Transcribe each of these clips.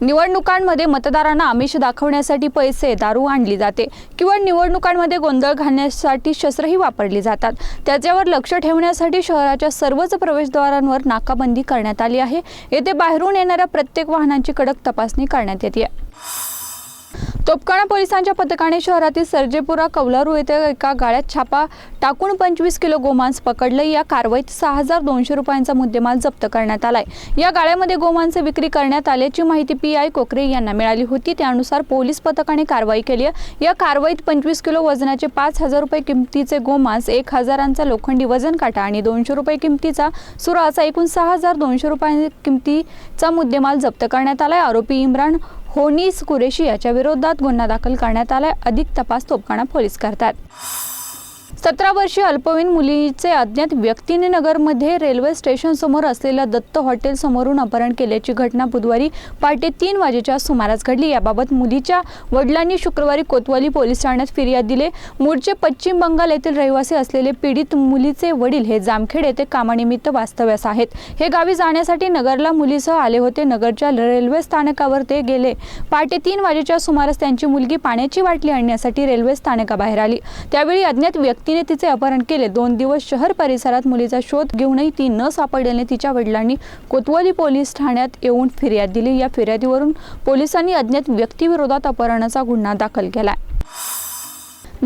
निवडणुकांमध्ये मतदारांना आमिष दाखवण्यासाठी पैसे दारू आणली जाते किंवा निवडणुकांमध्ये गोंधळ घालण्यासाठी शस्त्रही वापरली जातात. त्याच्यावर लक्ष ठेवण्यासाठी शहराच्या सर्वच प्रवेशद्वारांवर नाकाबंदी करण्यात आली आहे. येथे बाहेरून येणाऱ्या प्रत्येक वाहनांची कडक तपासणी करण्यात येते. तोपकाणा पोलिसांच्या पथकाने शहरातील सर्जेपुरा कौलारू येथे एका गाळ्यात छापा टाकून पंचवीस किलो गोमांस पकडले. या कारवाईत सहा हजार दोनशे रुपयांचा मुद्देमाल जप्त करण्यात आलाय. या गाळ्यामध्ये गोमांस विक्री करण्यात आल्याची माहिती पी आय कोकरे यांना मिळाली होती. त्यानुसार पोलीस पथकाने कारवाई केली आहे. या कारवाईत पंचवीस किलो वजनाचे पाच हजार रुपये किमतीचे गोमांस एक हजारांचा लोखंडी वजन काटा आणि दोनशे रुपये किमतीचा सुरा असा एकूण सहा हजार दोनशे रुपये किमतीचा मुद्देमाल जप्त करण्यात आलाय. आरोपी इम्रान होनीस कुरेशी याच्या विरोधात गुन्हा दाखल करण्यात आलाय. अधिक तपास तोपकाणा पोलीस करतात. सतरा वर्षीय अल्पवयीन मुलीचे अज्ञात व्यक्तीने नगरमध्ये रेल्वे स्टेशनसमोर असलेल्या दत्त हॉटेल समोरून अपहरण केल्याची घटना बुधवारी पहाटे तीन वाजेच्या सुमारास घडली. याबाबत मुलीच्या वडिलांनी शुक्रवारी कोतवाली पोलीस ठाण्यात फिर्याद दिले. मूळचे पश्चिम बंगाल येथील रहिवासी असलेले पीडित मुलीचे वडील हे जामखेड येथे कामानिमित्त वास्तव्यास आहेत. हे गावी जाण्यासाठी नगरला मुलीसह आले होते. नगरच्या रेल्वे स्थानकावर ते गेले. पहाटे तीन वाजेच्या सुमारास त्यांची मुलगी पाण्याची बाटली आणण्यासाठी रेल्वे स्थानकाबाहेर आली. त्यावेळी अज्ञात व्यक्ती तिने तिचे अपहरण केले. दोन दिवस शहर परिसरात मुलीचा शोध घेऊनही ती न सापडल्याने तिच्या वडिलांनी कोतवाली पोलीस ठाण्यात येऊन फिर्याद दिली. या फिर्यादीवरून पोलिसांनी अज्ञात व्यक्तीविरोधात अपहरणाचा गुन्हा दाखल केला.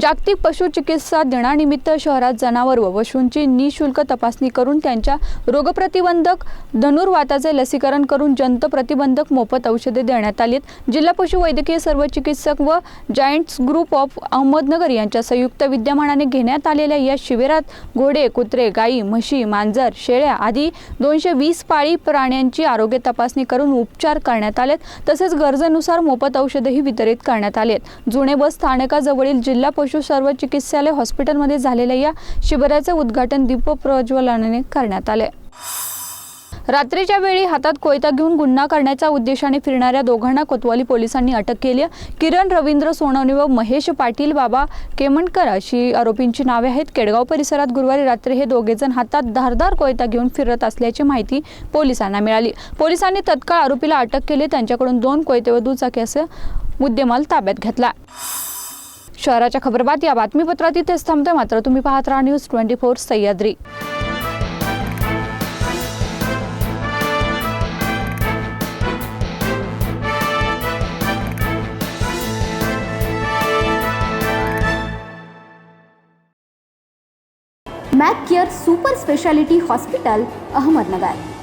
जागतिक पशुचिकित्सा दिनानिमित्त शहरात जनावर व पशूंची निशुल्क तपासणी करून त्यांच्या रोगप्रतिबंधक धनुर्वाताचे लसीकरण करून जंत प्रतिबंधक मोफत औषधे देण्यात आलीत. जिल्हा पशु वैद्यकीय सर्व चिकित्सक व जायंट्स ग्रुप ऑफ अहमदनगर यांच्या संयुक्त विद्यमानाने घेण्यात आलेल्या या शिबिरात घोडे कुत्रे गायी म्हशी मांजर शेळ्या आदी दोनशे वीस पाळी प्राण्यांची आरोग्य तपासणी करून उपचार करण्यात आलेत. तसेच गरजेनुसार मोफत औषधेही वितरित करण्यात आलेत. जुने बस स्थानकाजवळील जिल्हा पशु सर्व चिकित्सालय हॉस्पिटलमध्ये झालेल्या या शिबिराचे उद्घाटन दीप प्रज्वलनाने करण्यात आले. रात्रीच्या वेळी हातात कोयता घेऊन गुन्हा करण्याच्या उद्देशाने फिरणाऱ्या दोघांना कोतवाली पोलिसांनी अटक केली किरण रवींद्र सोनवणे व महेश पाटील बाबा केमणकर अशी आरोपींची नावे आहेत. केडगाव परिसरात गुरुवारी रात्री हे दोघेजण हातात धारदार कोयता घेऊन फिरत असल्याची माहिती पोलिसांना मिळाली. पोलिसांनी तत्काळ आरोपीला अटक केली. त्यांच्याकडून दोन कोयते व दुचाकी असं मुद्देमाल ताब्यात घेतला. शहराच्या खबरबात या बातमीपत्रात इथेच थांबते मात्र तुम्ही पाहत राहा News twenty four Sahyadri. Mac Care super speciality hospital Ahmednagar.